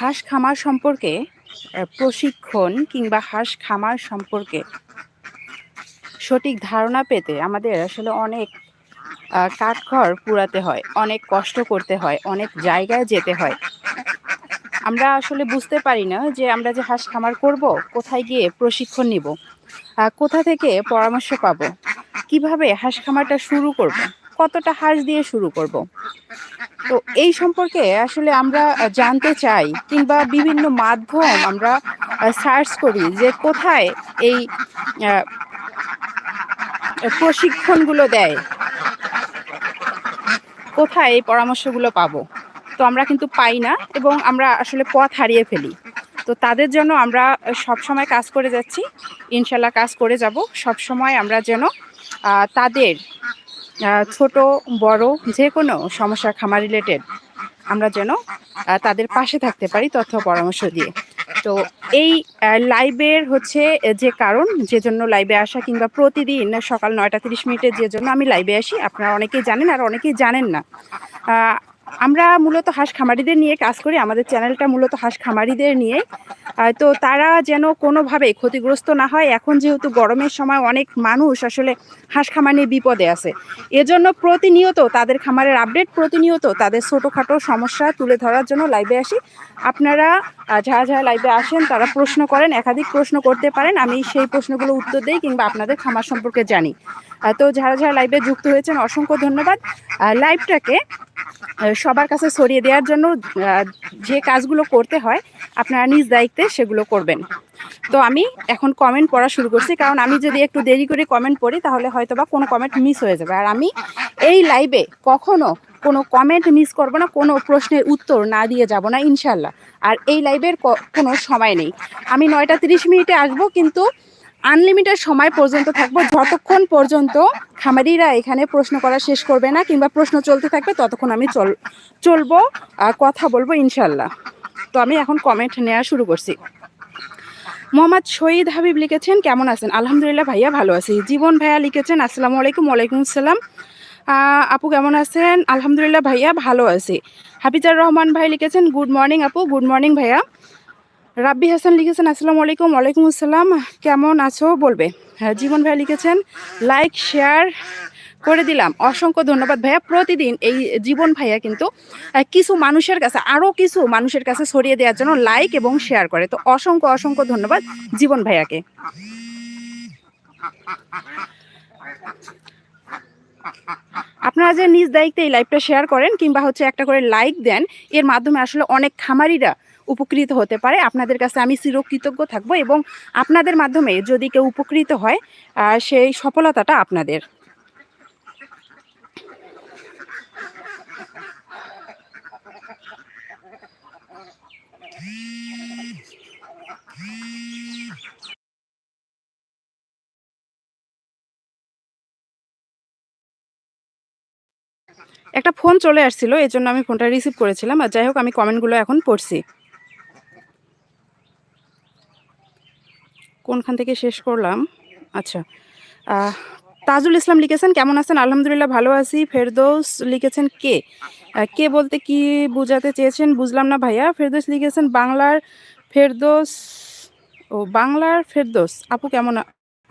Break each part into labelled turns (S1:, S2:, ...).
S1: হাঁস খামার সম্পর্কে প্রশিক্ষণ কিংবা হাঁস খামার সম্পর্কে সঠিক ধারণা পেতে আমাদের আসলে অনেক কাঠখড় পুরাতে হয়, অনেক কষ্ট করতে হয়, অনেক জায়গায় যেতে হয়। আমরা আসলে বুঝতে পারি না যে আমরা যে হাঁস খামার করব, কোথায় গিয়ে প্রশিক্ষণ নিব কোথা থেকে পরামর্শ পাবো, কীভাবে হাঁস খামারটা শুরু করব। কতটা হাঁস দিয়ে শুরু করব। তো এই সম্পর্কে আসলে আমরা জানতে চাই কিংবা বিভিন্ন মাধ্যম আমরা সার্চ করি যে কোথায় এই প্রশিক্ষণগুলো দেয়। কোথায় এই পরামর্শগুলো পাবো। তো আমরা কিন্তু পাই না এবং আমরা আসলে পথ হারিয়ে ফেলি। তো তাদের জন্য আমরা সব সময় কাজ করে যাচ্ছি। ইনশাল্লাহ কাজ করে যাব। সব সময় আমরা যেন তাদের ছোট, বড়, যে কোনো সমস্যা খামার রিলেটেড আমরা যেন তাদের পাশে থাকতে পারি তথ্য পরামর্শ দিয়ে। তো এই লাইভের হচ্ছে যে কারণ, যে জন্য লাইভে আসা কিংবা প্রতিদিন সকাল নয়টা তিরিশ মিনিটে যে জন্য আমি লাইভে আসি, আপনারা অনেকেই জানেন আর অনেকেই জানেন না। আমরা মূলত হাঁস খামারিদের নিয়ে কাজ করি, আমাদের চ্যানেলটা মূলত হাঁস খামারিদের নিয়ে। তো তারা যেন কোনোভাবে ক্ষতিগ্রস্ত না হয়, এখন যেহেতু গরমের সময় অনেক মানুষ আসলে হাঁস খামার নিয়ে বিপদে আছে। এজন্য প্রতিনিয়ত তাদের খামারের আপডেট প্রতিনিয়ত তাদের ছোটোখাটো সমস্যা তুলে ধরার জন্য লাইভে আসি। আপনারা যারা যারা লাইভে আসেন, তারা প্রশ্ন করেন, একাধিক প্রশ্ন করতে পারেন, আমি সেই প্রশ্নগুলো উত্তর দিই কিংবা আপনাদের খামার সম্পর্কে জানি। তো যারা যারা লাইভে যুক্ত হয়েছেন, অসংখ্য ধন্যবাদ। লাইভটাকে সবার কাছে ছড়িয়ে দেওয়ার জন্য যে কাজগুলো করতে হয়, আপনারা নিজ দায়িত্বে সেগুলো করবেন। তো আমি এখন কমেন্ট পড়া শুরু করছি, কারণ আমি যদি একটু দেরি করে কমেন্ট পড়ি, তাহলে হয়তো বা কোনো কমেন্ট মিস হয়ে যাবে। আর আমি এই লাইভে কখনো কোনো কমেন্ট মিস করব না, কোনো প্রশ্নের উত্তর না দিয়ে যাব না ইনশাল্লাহ আর এই লাইভের কোনো সময় নেই। আমি নয়টা তিরিশ মিনিটে আসব, কিন্তু আনলিমিটেড সময় পর্যন্ত থাকব। যতক্ষণ পর্যন্ত খামারিরা এখানে প্রশ্ন করা শেষ করবে না কিংবা প্রশ্ন চলতে থাকবে, ততক্ষণ আমি চল চলবো আর কথা বলব ইনশাল্লাহ তো আমি এখন কমেন্ট নেওয়া শুরু করছি। মোহাম্মদ শহীদ হাবিব লিখেছেন, কেমন আছেন? আলহামদুলিল্লাহ ভাইয়া ভালো আছি। জীবন ভাইয়া লিখেছেন, আসসালামু আলাইকুম, ওয়ালাইকুম আসসালাম। আপু কেমন আছেন? আলহামদুলিল্লাহ ভাইয়া ভালো আছি। হাফিজার রহমান ভাই লিখেছেন, গুড মর্নিং আপু, গুড মর্নিং ভাইয়া। রাব্বি হাসান লিখেছেন, আসসালামু আলাইকুম, ওয়ালাইকুম আসসালাম। কেমন আছো? বলবে। হ্যাঁ জীবন ভাইয়া লিখেছেন, লাইক, শেয়ার করে দিলাম। অসংখ্য ধন্যবাদ ভাইয়া। প্রতিদিন এই জীবন ভাইয়া কিন্তু কিছু মানুষের কাছে আরও কিছু মানুষের কাছে ছড়িয়ে দেওয়ার জন্য লাইক এবং শেয়ার করে। তো অসংখ্য অসংখ্য ধন্যবাদ জীবন ভাইয়াকে। আপনারা যে নিজ দায়িত্বে এই লাইভটা শেয়ার করেন কিংবা হচ্ছে একটা করে লাইক দেন, এর মাধ্যমে আসলে অনেক খামারিরা উপকৃত হতে পারে। আপনাদের কাছে আমি চিরকৃতজ্ঞ থাকব এবং আপনাদের মাধ্যমে যদি কেউ উপকৃত হয় সেই সফলতাটা আপনাদের। একটা ফোন চলে আসছিল এই জন্য আমি ফোনটা রিসিভ করেছিলাম। আর যাই হোক, আমি কমেন্টগুলো এখন পড়ছি। কোনখান থেকে শেষ করলাম? আচ্ছা তাজুল ইসলাম লিখেছেন, কেমন আছেন? আলহামদুলিল্লাহ ভালো আছি। ফেরদৌস লিখেছেন, কে? কে বলতে কি বোঝাতে চেয়েছেন? বুঝলাম না ভাইয়া। ফেরদৌস লিখেছেন, বাংলার ফেরদৌস, ও, বাংলার ফেরদৌস। আপু কেমন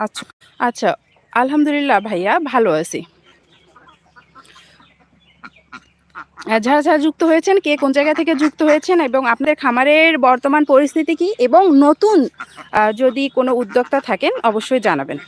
S1: আচ্ছা আচ্ছা আলহামদুলিল্লাহ ভাইয়া, ভালো আছি। যারা যারা যুক্ত হয়েছেন, কে কোন জায়গা থেকে যুক্ত হয়েছেন এবং আপনাদের খামারের বর্তমান পরিস্থিতি কি এবং নতুন যদি কোনো উদ্যোক্তা থাকেন, অবশ্যই জানাবেন।